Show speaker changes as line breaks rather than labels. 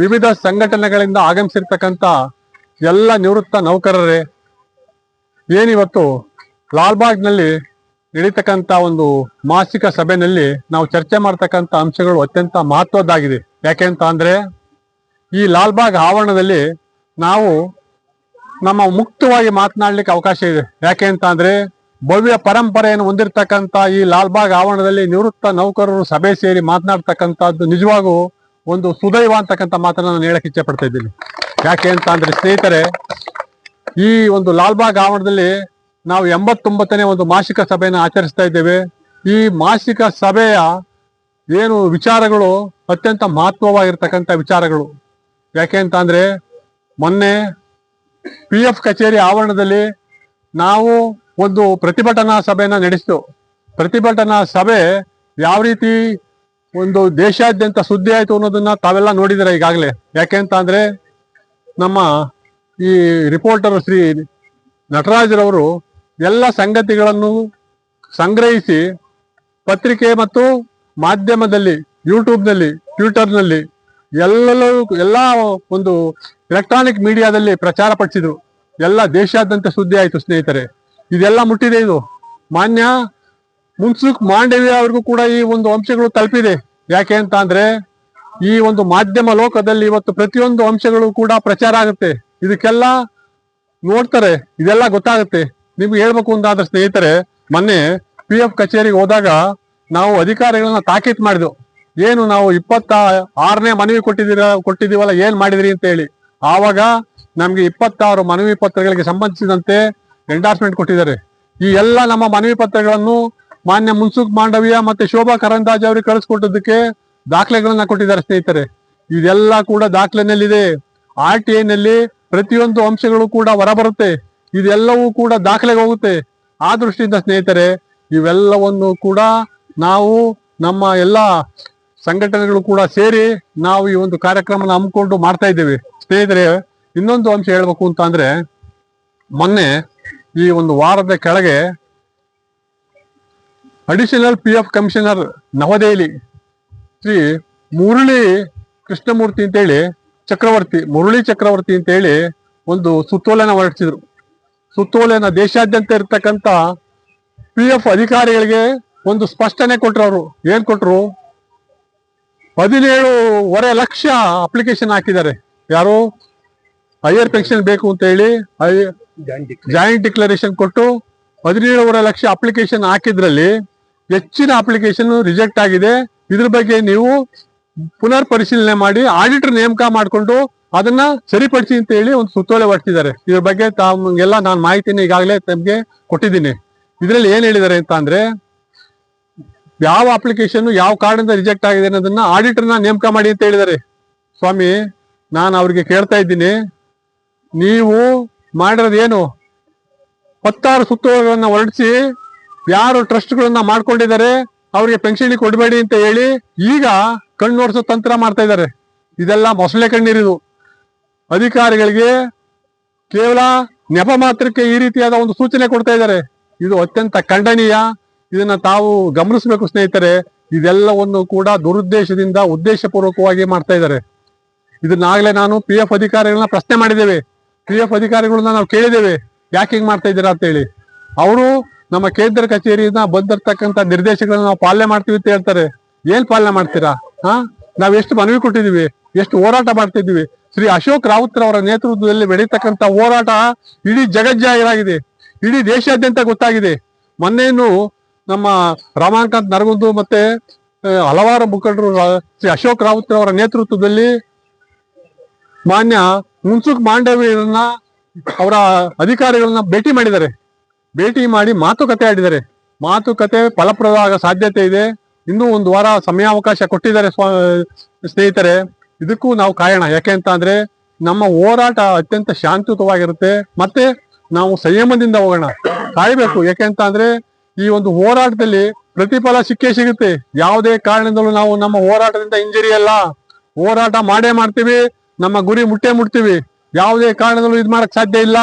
ವಿವಿಧ ಸಂಘಟನೆಗಳಿಂದ ಆಗಮಿಸಿರ್ತಕ್ಕಂಥ ಎಲ್ಲ ನಿವೃತ್ತ ನೌಕರರೇ, ಏನಿವತ್ತು ಲಾಲ್ಬಾಗ್ನಲ್ಲಿ ನಡೀತಕ್ಕಂಥ ಒಂದು ಮಾಸಿಕ ಸಭೆಯಲ್ಲಿ ನಾವು ಚರ್ಚೆ ಮಾಡ್ತಕ್ಕಂಥ ಅಂಶಗಳು ಅತ್ಯಂತ ಮಹತ್ವದ್ದಾಗಿದೆ. ಯಾಕೆ ಅಂತ ಅಂದ್ರೆ, ಈ ಲಾಲ್ಬಾಗ್ ಆವರಣದಲ್ಲಿ ನಾವು ನಮ್ಮ ಮುಕ್ತವಾಗಿ ಮಾತನಾಡ್ಲಿಕ್ಕೆ ಅವಕಾಶ ಇದೆ. ಯಾಕೆ ಅಂತ ಅಂದರೆ, ಭವ್ಯ ಪರಂಪರೆಯನ್ನು ಹೊಂದಿರತಕ್ಕಂತ ಈ ಲಾಲ್ಬಾಗ್ ಆವರಣದಲ್ಲಿ ನಿವೃತ್ತ ನೌಕರರು ಸಭೆ ಸೇರಿ ಮಾತನಾಡ್ತಕ್ಕಂಥದ್ದು ನಿಜವಾಗೂ ಒಂದು ಸುದೈವ ಅಂತಕ್ಕಂಥ ಮಾತನ್ನು ನಾನು ಹೇಳಕ್ಕೆ ಇಚ್ಛೆ ಪಡ್ತಾ ಇದ್ದೀನಿ. ಯಾಕೆ ಅಂತ ಅಂದ್ರೆ ಸ್ನೇಹಿತರೆ, ಈ ಒಂದು ಲಾಲ್ಬಾಗ್ ಆವರಣದಲ್ಲಿ ನಾವು ಎಂಬತ್ತೊಂಬತ್ತನೇ ಒಂದು ಮಾಸಿಕ ಸಭೆಯನ್ನು ಆಚರಿಸ್ತಾ ಇದ್ದೇವೆ. ಈ ಮಾಸಿಕ ಸಭೆಯ ಏನು ವಿಚಾರಗಳು ಅತ್ಯಂತ ಮಹತ್ವವಾಗಿರ್ತಕ್ಕಂಥ ವಿಚಾರಗಳು. ಯಾಕೆ ಅಂತ ಅಂದ್ರೆ, ಮೊನ್ನೆ ಪಿ ಎಫ್ ಕಚೇರಿ ಆವರಣದಲ್ಲಿ ನಾವು ಒಂದು ಪ್ರತಿಭಟನಾ ಸಭೆಯನ್ನು ನಡೆಸಿತು ಪ್ರತಿಭಟನಾ ಸಭೆ ಯಾವ ರೀತಿ ಒಂದು ದೇಶಾದ್ಯಂತ ಸುದ್ದಿ ಆಯ್ತು ಅನ್ನೋದನ್ನ ತಾವೆಲ್ಲ ನೋಡಿದಿರ ಈಗಾಗಲೇ? ಯಾಕೆ ಅಂತ ಅಂದ್ರೆ ನಮ್ಮ ಈ ರಿಪೋರ್ಟರ್ ಶ್ರೀ ನಟರಾಜ್ರವರು ಎಲ್ಲ ಸಂಗತಿಗಳನ್ನು ಸಂಗ್ರಹಿಸಿ ಪತ್ರಿಕೆ ಮತ್ತು ಮಾಧ್ಯಮದಲ್ಲಿ, ಯೂಟ್ಯೂಬ್ನಲ್ಲಿ, ಟ್ವಿಟರ್ನಲ್ಲಿ ಎಲ್ಲೆಲ್ಲೂ ಎಲ್ಲ ಒಂದು ಎಲೆಕ್ಟ್ರಾನಿಕ್ ಮೀಡಿಯಾದಲ್ಲಿ ಪ್ರಚಾರ ಪಡಿಸಿದ್ರು. ಎಲ್ಲ ದೇಶಾದ್ಯಂತ ಸುದ್ದಿ ಆಯಿತು ಸ್ನೇಹಿತರೆ. ಇದೆಲ್ಲ ಮುಟ್ಟಿದೆ ಇದು. ಮಾನ್ಯ ಮುನ್ಸುಕ್ ಮಾಂಡವ್ಯ ಅವ್ರಿಗೂ ಕೂಡ ಈ ಒಂದು ಅಂಶಗಳು ತಲುಪಿದೆ. ಯಾಕೆ ಅಂತ ಅಂದ್ರೆ ಈ ಒಂದು ಮಾಧ್ಯಮ ಲೋಕದಲ್ಲಿ ಇವತ್ತು ಪ್ರತಿಯೊಂದು ಅಂಶಗಳು ಕೂಡ ಪ್ರಚಾರ ಆಗುತ್ತೆ. ಇದಕ್ಕೆಲ್ಲ ನೋಡ್ತಾರೆ, ಇದೆಲ್ಲ ಗೊತ್ತಾಗುತ್ತೆ. ನಿಮ್ಗೆ ಹೇಳ್ಬೇಕು ಅಂತಾದ್ರೆ ಸ್ನೇಹಿತರೆ, ಮೊನ್ನೆ ಪಿ ಎಫ್ ಕಚೇರಿಗೆ ಹೋದಾಗ ನಾವು ಅಧಿಕಾರಿಗಳನ್ನ ತಾಕೀತ್ ಮಾಡಿದ್ವು. ಏನು ನಾವು ಇಪ್ಪತ್ತ ಆರನೇ ಮನವಿ ಕೊಟ್ಟಿದ್ದೀರ, ಕೊಟ್ಟಿದ್ದೀವಲ್ಲ, ಏನ್ ಮಾಡಿದ್ರಿ ಅಂತ ಹೇಳಿ. ಆವಾಗ ನಮ್ಗೆ ಇಪ್ಪತ್ತಾರು ಮನವಿ ಪತ್ರಗಳಿಗೆ ಸಂಬಂಧಿಸಿದಂತೆ ಎಂಡಾರ್ಸ್ಮೆಂಟ್ ಕೊಟ್ಟಿದ್ದಾರೆ. ಈ ಎಲ್ಲ ನಮ್ಮ ಮನವಿ ಪತ್ರಗಳನ್ನು ಮಾನ್ಯ ಮುನ್ಸುಖ್ ಮಾಂಡವ್ಯ ಮತ್ತೆ ಶೋಭಾ ಕರಂದಾಜ್ ಅವರಿಗೆ ಕಳಿಸ್ಕೊಟ್ಟದಕ್ಕೆ ದಾಖಲೆಗಳನ್ನ ಕೊಟ್ಟಿದ್ದಾರೆ ಸ್ನೇಹಿತರೆ. ಇದೆಲ್ಲ ಕೂಡ ದಾಖಲೆನಲ್ಲಿದೆ. ಆರ್ ಟಿ ನಲ್ಲಿ ಪ್ರತಿಯೊಂದು ಅಂಶಗಳು ಕೂಡ ಹೊರಬರುತ್ತೆ. ಇದೆಲ್ಲವೂ ಕೂಡ ದಾಖಲೆಗೆ ಹೋಗುತ್ತೆ. ಆ ದೃಷ್ಟಿಯಿಂದ ಸ್ನೇಹಿತರೆ, ಇವೆಲ್ಲವನ್ನು ಕೂಡ ನಾವು ನಮ್ಮ ಎಲ್ಲ ಸಂಘಟನೆಗಳು ಕೂಡ ಸೇರಿ ನಾವು ಈ ಒಂದು ಕಾರ್ಯಕ್ರಮನ ಹಮ್ಮಿಕೊಂಡು ಮಾಡ್ತಾ ಇದ್ದೇವೆ. ಸ್ನೇಹಿತರೆ, ಇನ್ನೊಂದು ಅಂಶ ಹೇಳ್ಬೇಕು ಅಂತ ಅಂದ್ರೆ, ಮೊನ್ನೆ ಈ ಒಂದು ವಾರದ ಕೆಳಗೆ additional P F commissioner Navadehali Shri Murali Krishnamurthy ಅಂತೇಳಿ ಚಕ್ರವರ್ತಿ ಮುರುಳಿ ಚಕ್ರವರ್ತಿ ಅಂತೇಳಿ ಒಂದು ಸುತ್ತೋಲೆನ ಹೊರಡಿಸಿದ್ರು. ಸುತ್ತೋಲೆನ ದೇಶಾದ್ಯಂತ ಇರ್ತಕ್ಕಂಥ ಪಿ ಎಫ್ ಅಧಿಕಾರಿಗಳಿಗೆ ಒಂದು ಸ್ಪಷ್ಟನೆ ಕೊಟ್ರು ಅವರು. ಏನ್ ಕೊಟ್ರು? ಹದಿನೇಳುವರೆ ಲಕ್ಷ ಅಪ್ಲಿಕೇಶನ್ ಹಾಕಿದ್ದಾರೆ. ಯಾರು? ಹೈಯರ್ ಪೆನ್ಷನ್ ಬೇಕು ಅಂತ ಹೇಳಿ ಜಾಯಿಂಟ್ ಡಿಕ್ಲರೇಷನ್ ಕೊಟ್ಟು ಹದಿನೇಳುವರೆ ಲಕ್ಷ ಅಪ್ಲಿಕೇಶನ್ ಹಾಕಿದ್ರಲ್ಲಿ ಹೆಚ್ಚಿನ ಅಪ್ಲಿಕೇಶನ್ ರಿಜೆಕ್ಟ್ ಆಗಿದೆ. ಇದ್ರ ಬಗ್ಗೆ ನೀವು ಪುನರ್ ಪರಿಶೀಲನೆ ಮಾಡಿ ಆಡಿಟರ್ ನೇಮಕ ಮಾಡಿಕೊಂಡು ಅದನ್ನ ಸರಿಪಡಿಸಿ ಅಂತ ಹೇಳಿ ಒಂದು ಸುತ್ತೋಲೆ ಹೊರಟಿದ್ದಾರೆ. ಇದ್ರ ಬಗ್ಗೆ ತಮ್ಗೆಲ್ಲ ನಾನು ಮಾಹಿತಿನ ಈಗಾಗಲೇ ತಮಗೆ ಕೊಟ್ಟಿದ್ದೀನಿ. ಇದರಲ್ಲಿ ಏನ್ ಹೇಳಿದ್ದಾರೆ ಅಂತ ಅಂದ್ರೆ, ಯಾವ ಅಪ್ಲಿಕೇಶನ್ ಯಾವ ಕಾರಣದಿಂದ ರಿಜೆಕ್ಟ್ ಆಗಿದೆ ಅನ್ನೋದನ್ನ ಆಡಿಟರ್ನ ನೇಮಕ ಮಾಡಿ ಅಂತ ಹೇಳಿದ್ದಾರೆ. ಸ್ವಾಮಿ, ನಾನು ಅವ್ರಿಗೆ ಕೇಳ್ತಾ ಇದ್ದೀನಿ. ನೀವು ಮಾಡಿರೋದೇನು? ಹತ್ತಾರು ಸುತ್ತೋಲೆಗಳನ್ನ ಹೊರಡಿಸಿ ಯಾರು ಟ್ರಸ್ಟ್ಗಳನ್ನ ಮಾಡ್ಕೊಂಡಿದ್ದಾರೆ, ಅವ್ರಿಗೆ ಪೆನ್ಷನ್ ಕೊಡಬೇಡಿ ಅಂತ ಹೇಳಿ ಈಗ ಕಣ್ಣೋರ್ಸೋ ತಂತ್ರ ಮಾಡ್ತಾ ಇದ್ದಾರೆ. ಇದೆಲ್ಲ ಮೊಸಳೆ ಕಣ್ಣೀರಿದು. ಅಧಿಕಾರಿಗಳಿಗೆ ಕೇವಲ ನೆಪ ಮಾತ್ರಕ್ಕೆ ಈ ರೀತಿಯಾದ ಒಂದು ಸೂಚನೆ ಕೊಡ್ತಾ ಇದ್ದಾರೆ. ಇದು ಅತ್ಯಂತ ಖಂಡನೀಯ. ಇದನ್ನ ತಾವು ಗಮನಿಸಬೇಕು ಸ್ನೇಹಿತರೆ. ಇದೆಲ್ಲವನ್ನು ಕೂಡ ದುರುದ್ದೇಶದಿಂದ ಉದ್ದೇಶಪೂರ್ವಕವಾಗಿ ಮಾಡ್ತಾ ಇದ್ದಾರೆ. ಇದನ್ನಾಗಲೇ ನಾನು ಪಿ ಎಫ್ ಅಧಿಕಾರಿಗಳನ್ನ ಪ್ರಶ್ನೆ ಮಾಡಿದ್ದೇವೆ. ಪಿ ಎಫ್ ಅಧಿಕಾರಿಗಳನ್ನ ನಾವು ಕೇಳಿದ್ದೇವೆ. ಯಾಕೆ ಹಿಂಗ್ ಮಾಡ್ತಾ ಇದ್ದೀರಾ ಅಂತ ಹೇಳಿ. ಅವರು ನಮ್ಮ ಕೇಂದ್ರ ಕಚೇರಿಯಿಂದ ಬಂದಿರತಕ್ಕಂತ ನಿರ್ದೇಶಗಳನ್ನ ನಾವು ಪಾಲನೆ ಮಾಡ್ತೀವಿ ಅಂತ ಹೇಳ್ತಾರೆ. ಏನ್ ಪಾಲನೆ ಮಾಡ್ತೀರಾ? ಹಾ? ನಾವ್ ಎಷ್ಟು ಮನವಿ ಕೊಟ್ಟಿದೀವಿ, ಎಷ್ಟು ಹೋರಾಟ ಮಾಡ್ತಿದ್ವಿ. ಶ್ರೀ ಅಶೋಕ್ ರಾವತ್ ಅವರ ನೇತೃತ್ವದಲ್ಲಿ ಬೆಳೀತಕ್ಕಂತ ಹೋರಾಟ ಇಡೀ ಜಗಜ್ಜಾಹಿರಾಗಿದೆ. ಇಡೀ ದೇಶಾದ್ಯಂತ ಗೊತ್ತಾಗಿದೆ. ಮೊನ್ನೇನು ನಮ್ಮ ರಮಾಕಾಂತ್ ನರಗುಂದು ಮತ್ತೆ ಹಲವಾರು ಮುಖಂಡರು, ಶ್ರೀ ಅಶೋಕ್ ರಾವತ್ ಅವರ ನೇತೃತ್ವದಲ್ಲಿ ಮಾನ್ಯ ಮುನ್ಸುಕ್ ಮಾಂಡವ್ಯರನ್ನ ಅವರ ಅಧಿಕಾರಿಗಳನ್ನ ಭೇಟಿ ಮಾಡಿದ್ದಾರೆ. ಭೇಟಿ ಮಾಡಿ ಮಾತುಕತೆ ಆಡಿದ್ದಾರೆ ಮಾತುಕತೆ ಫಲಪ್ರದ ಆಗ ಸಾಧ್ಯತೆ ಇದೆ. ಇನ್ನೂ ಒಂದು ವಾರ ಸಮಯಾವಕಾಶ ಕೊಟ್ಟಿದ್ದಾರೆ ಸ್ನೇಹಿತರೆ. ಇದಕ್ಕೂ ನಾವು ಕಾಯೋಣ ಯಾಕೆ ಅಂತ ಅಂದ್ರೆ, ನಮ್ಮ ಹೋರಾಟ ಅತ್ಯಂತ ಶಾಂತಿಯುತವಾಗಿರುತ್ತೆ. ಮತ್ತೆ ನಾವು ಸಂಯಮದಿಂದ ಹೋಗೋಣ. ಕಾಯಬೇಕು. ಯಾಕೆ ಅಂತ ಅಂದ್ರೆ, ಈ ಒಂದು ಹೋರಾಟದಲ್ಲಿ ಪ್ರತಿಫಲ ಸಿಕ್ಕೇ ಸಿಗುತ್ತೆ. ಯಾವುದೇ ಕಾರಣದಲ್ಲೂ ನಾವು ನಮ್ಮ ಹೋರಾಟದಿಂದ ಇಂಜರಿ ಅಲ್ಲ ಹೋರಾಟ ಮಾಡೇ ಮಾಡ್ತೀವಿ. ನಮ್ಮ ಗುರಿ ಮುಟ್ಟೆ ಮುಟ್ತೀವಿ. ಯಾವುದೇ ಕಾರಣದಲ್ಲೂ ಇದ್ ಮಾಡಕ್ ಸಾಧ್ಯ ಇಲ್ಲ.